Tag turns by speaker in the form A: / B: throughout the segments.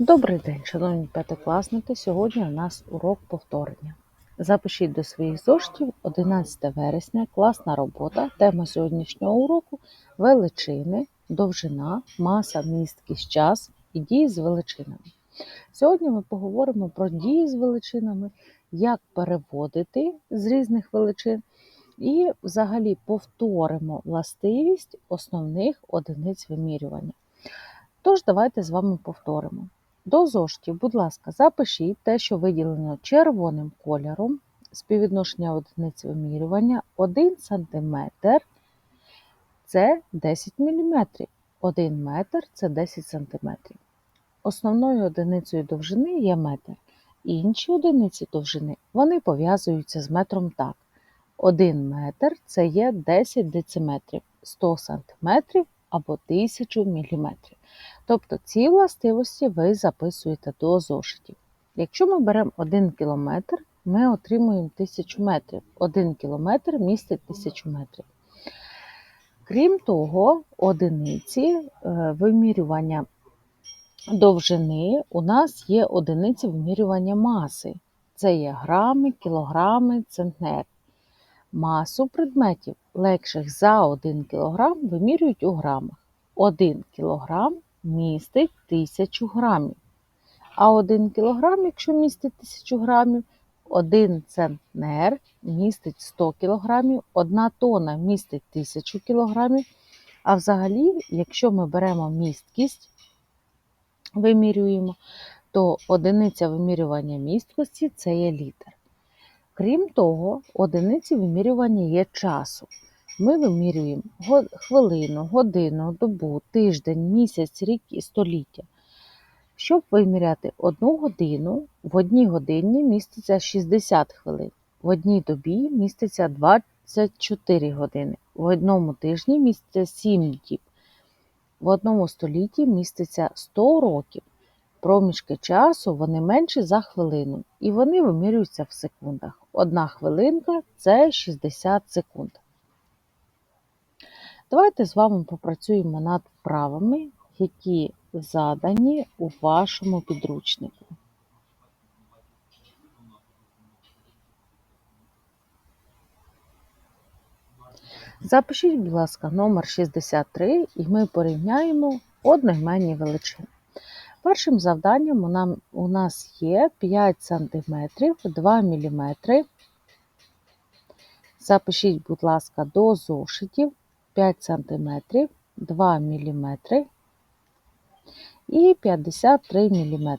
A: Добрий день, шановні п'ятикласники. Сьогодні у нас урок повторення. Запишіть до своїх зошитів 11 вересня, класна робота. Тема сьогоднішнього уроку величини, довжина, маса, місткість, час і дії з величинами. Сьогодні ми поговоримо про дії з величинами, як переводити з різних величин, і взагалі повторимо властивість основних одиниць вимірювання. Тож, давайте з вами повторимо. До зошитів, будь ласка, запишіть те, що виділено червоним кольором, співвідношення одиниць вимірювання 1 см це 10 мм, 1 метр це 10 см. Основною одиницею довжини є метр. Інші одиниці довжини вони пов'язуються з метром так. 1 метр це є 10 дециметрів, 100 см або 1000 мм. Тобто ці властивості ви записуєте до зошитів. Якщо ми беремо 1 кілометр, ми отримуємо 1000 метрів. 1 кілометр містить 1000 метрів. Крім того, одиниці е, вимірювання довжини у нас є одиниці вимірювання маси. Це є грами, кілограми, центнер. Масу предметів, легших за 1 кг, вимірюють у грамах. 1 кг містить 1000 грамів. А 1 кг, якщо містить 1000 грамів, 1 центнер містить 100 кг, 1 тонна містить 1000 кг. А взагалі, якщо ми беремо місткість, вимірюємо, то одиниця вимірювання місткості це є літр. Крім того, одиниці вимірювання є часу. Ми вимірюємо хвилину, годину, добу, тиждень, місяць, рік і століття. Щоб виміряти одну годину, в одній годині міститься 60 хвилин, в одній добі міститься 24 години, в одному тижні міститься 7 діб, в одному столітті міститься 100 років. Проміжки часу вони менші за хвилину, і вони вимірюються в секундах. Одна хвилинка це 60 секунд. Давайте з вами попрацюємо над вправами, які задані у вашому підручнику. Запишіть, будь ласка, номер 63 і ми порівняємо одноіменні величини. Першим завданням у нас є 5 см, 2 мм. Запишіть, будь ласка, до зошитів 5 см, 2 мм і 53 мм.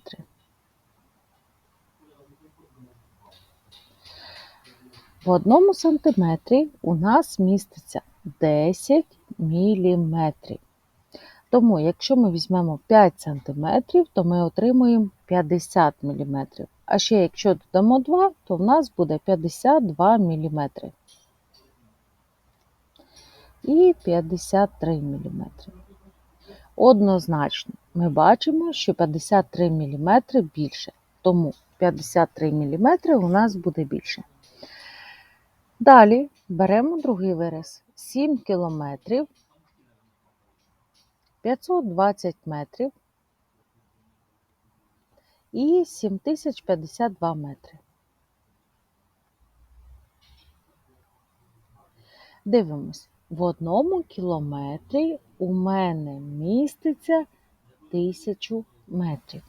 A: В одному сантиметрі у нас міститься 10 мм. Тому, якщо ми візьмемо 5 см, то ми отримуємо 50 мм. А ще якщо додамо 2, то в нас буде 52 мм. І 53 мм. Однозначно, ми бачимо, що 53 мм більше. Тому 53 мм у нас буде більше. Далі беремо другий вираз 7 кілометрів 520 метрів і 7052 метри. Дивимось, в одному кілометрі у мене міститься 1000 метрів.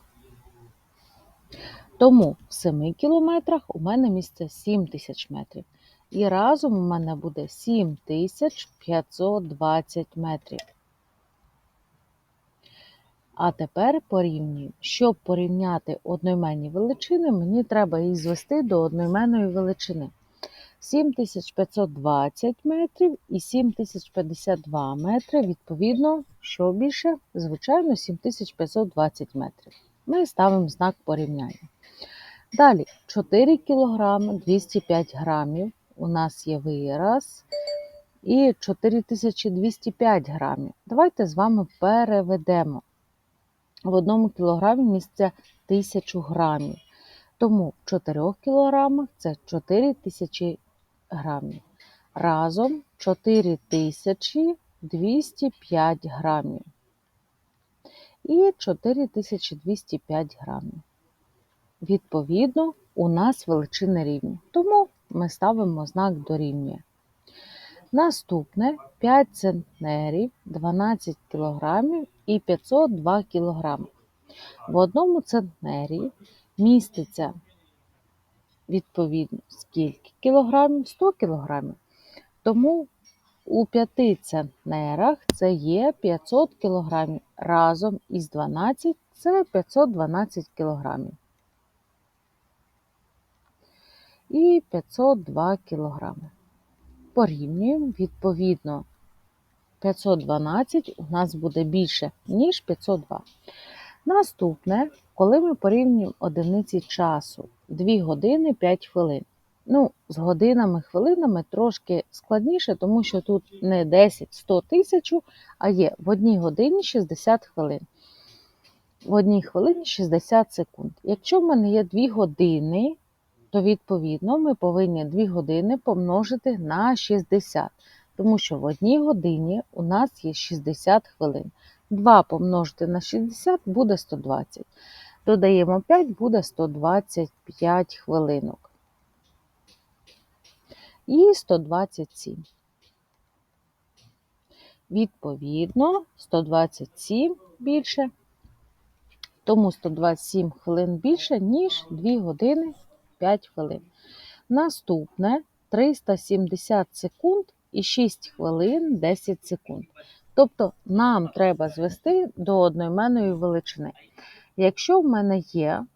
A: Тому в 7 кілометрах у мене місце 7000 метрів. І разом у мене буде 7520 метрів. А тепер порівнюємо. Щоб порівняти одноіменні величини, мені треба їх звести до одноіменної величини. 7520 метрів і 7052 метри, відповідно, що більше, звичайно, 7520 метрів. Ми ставимо знак порівняння. Далі 4 кг 205 грамів. У нас є вираз. І 4205 грамів. Давайте з вами переведемо в одному кілограмі місця 1000 грамів. Тому в 4 кілограмах це 4000 грамів. Разом 4205 грамів. і 4205 грамів. Відповідно, у нас величини рівні, тому ми ставимо знак дорівнює. Наступне 5 центнерів, 12 кг і 502 кг. В одному центнері міститься відповідно скільки кілограмів? 100 кілограмів. Тому у 5 центнерах це є 500 кілограмів. Разом із 12 це 512 кілограмів. І 502 кілограми. Порівнюємо, відповідно, 512 у нас буде більше, ніж 502. Наступне, коли ми порівнюємо одиниці часу 2 години 5 хвилин. Ну, з годинами, хвилинами трошки складніше, тому що тут не 10, 100 тисяч, а є в одній годині 60 хвилин. В одній хвилині 60 секунд. Якщо в мене є 2 години, то відповідно ми повинні 2 години помножити на 60, тому що в одній годині у нас є 60 хвилин. 2 помножити на 60 буде 120. Додаємо 5, буде 125 хвилинок. І 127. Відповідно, 127 більше, тому 127 хвилин більше, ніж 2 години 5 хвилин. Наступне 370 секунд і 6 хвилин 10 секунд. Тобто нам треба звести до одноіменної величини. Якщо в мене є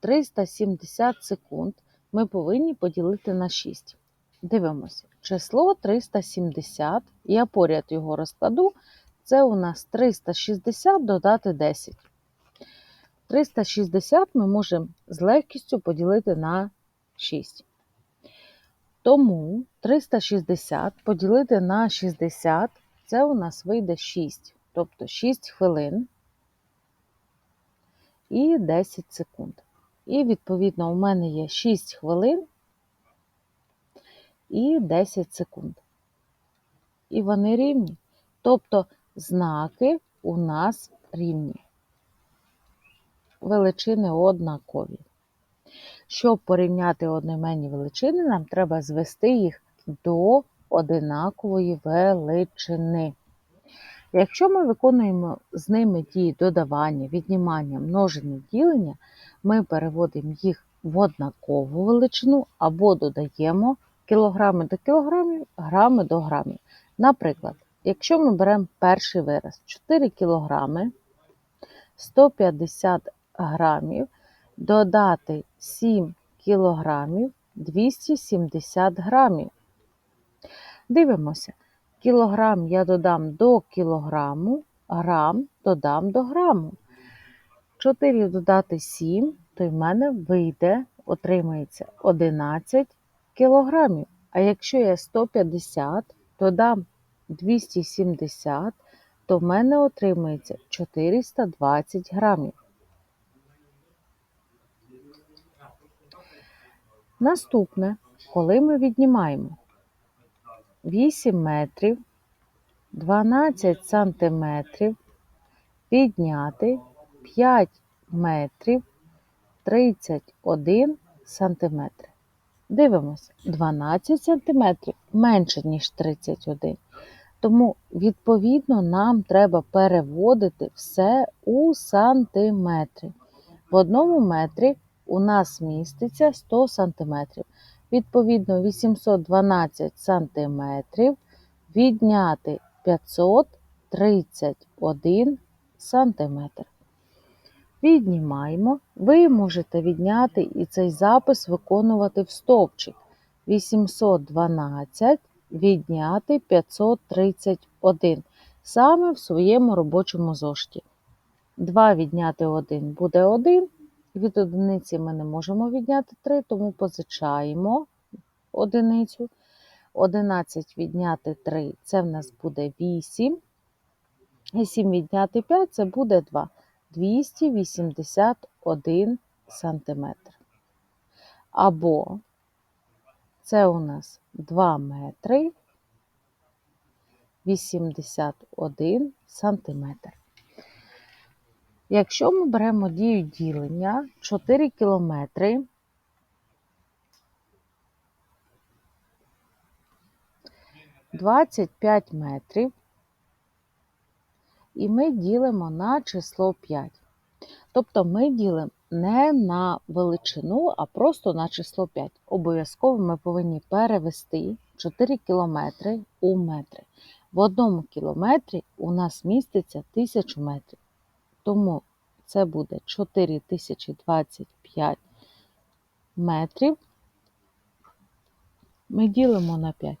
A: 370 секунд, ми повинні поділити на 6. Дивимося, число 370, я поряд його розкладу, це у нас 360 додати 10. 360 ми можемо з легкістю поділити на 6. Тому 360 поділити на 60 це у нас вийде 6, тобто 6 хвилин і 10 секунд. І, відповідно, у мене є 6 хвилин і 10 секунд. І вони рівні. Тобто знаки у нас рівні. Величини однакові. Щоб порівняти одноіменні величини, нам треба звести їх до одинакової величини. Якщо ми виконуємо з ними дії додавання, віднімання, множення, ділення, ми переводимо їх в однакову величину або додаємо кілограми до кілограмів, грами до грамів. Наприклад, якщо ми беремо перший вираз 4 кілограми 150 грамів, додати 7 кілограмів 270 грамів. Дивимося, кілограм я додам до кілограму, грам додам до граму. 4 додати 7, то в мене вийде, отримається 11 кілограмів. А якщо я 150 додам 270, то в мене отримається 420 грамів. Наступне, коли ми віднімаємо 8 метрів, 12 сантиметрів, підняти 5 метрів 31 сантиметр. Дивимося, 12 сантиметрів менше, ніж 31. Тому, відповідно, нам треба переводити все у сантиметри. В одному метрі у нас міститься 100 сантиметрів. Відповідно, 812 сантиметрів відняти 531 сантиметр. Віднімаємо. Ви можете відняти і цей запис виконувати в стовпчик. 812 відняти 531. Саме в своєму робочому зошиті. 2 відняти 1 буде 1. Від одиниці ми не можемо відняти 3, тому позичаємо одиницю. 11 відняти 3 це в нас буде 8. І 7 відняти 5 це буде 2. 281 сантиметр. Або це у нас 2 метри 81 сантиметр. Якщо ми беремо дію ділення 4 кілометри двадцять п'ять метрів, і ми ділимо на число 5. Тобто ми ділимо не на величину, а просто на число 5. Обов'язково ми повинні перевести 4 кілометри у метри. В одному кілометрі у нас міститься 1000 метрів. Тому це буде 4025 метрів. Ми ділимо на 5.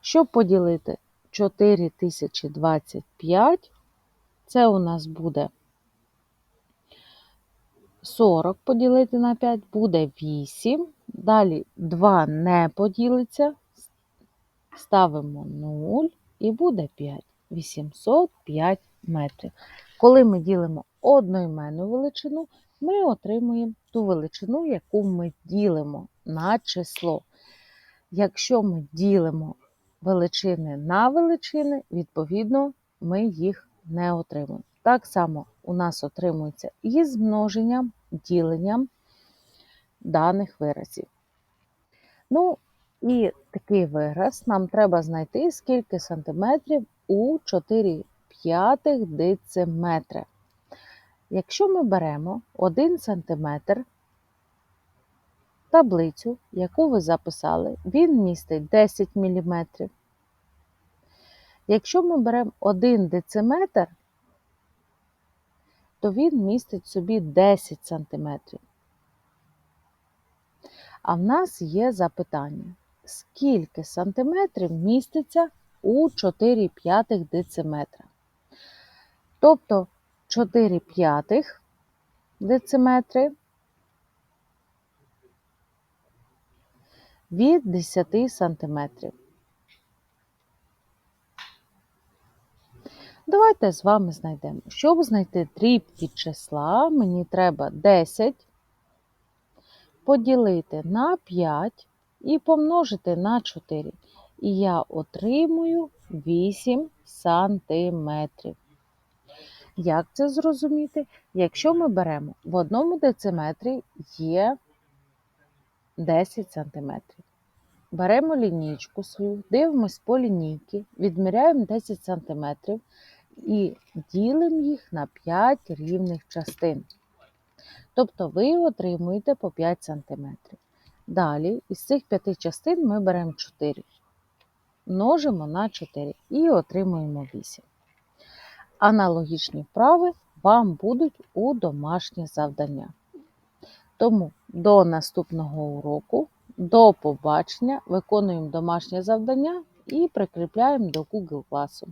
A: Щоб поділити 4025, це у нас буде 40 поділити на 5 буде 8. Далі 2 не поділиться, ставимо 0 і буде 5. 805 метрів. Коли ми ділимо одноіменну величину, ми отримуємо ту величину, яку ми ділимо на число. Якщо ми ділимо величини на величини, відповідно, ми їх не отримуємо. Так само у нас отримується і з множенням, діленням даних виразів. Ну, і такий вираз нам треба знайти, скільки сантиметрів у 4 п'ятих дециметри. Якщо ми беремо 1 сантиметр, таблицю, яку ви записали, він містить 10 мм. Якщо ми беремо 1 дециметр, то він містить собі 10 см. А в нас є запитання, скільки сантиметрів міститься у 4 п'ятих дециметра? Тобто 4 п'ятих дециметри від 10 сантиметрів. Давайте з вами знайдемо. Щоб знайти дріб від числа, мені треба 10 поділити на 5 і помножити на 4. І я отримую 8 сантиметрів. Як це зрозуміти? Якщо ми беремо в одному дециметрі є 10 сантиметрів. Беремо лінійку свою, дивимось по лінійці, відміряємо 10 сантиметрів і ділимо їх на 5 рівних частин. Тобто ви отримуєте по 5 см. Далі із цих 5 частин ми беремо 4, множимо на 4 і отримуємо 8. Аналогічні вправи вам будуть у домашнє завдання. Тому до наступного уроку, до побачення, виконуємо домашнє завдання і прикріпляємо до Google класу.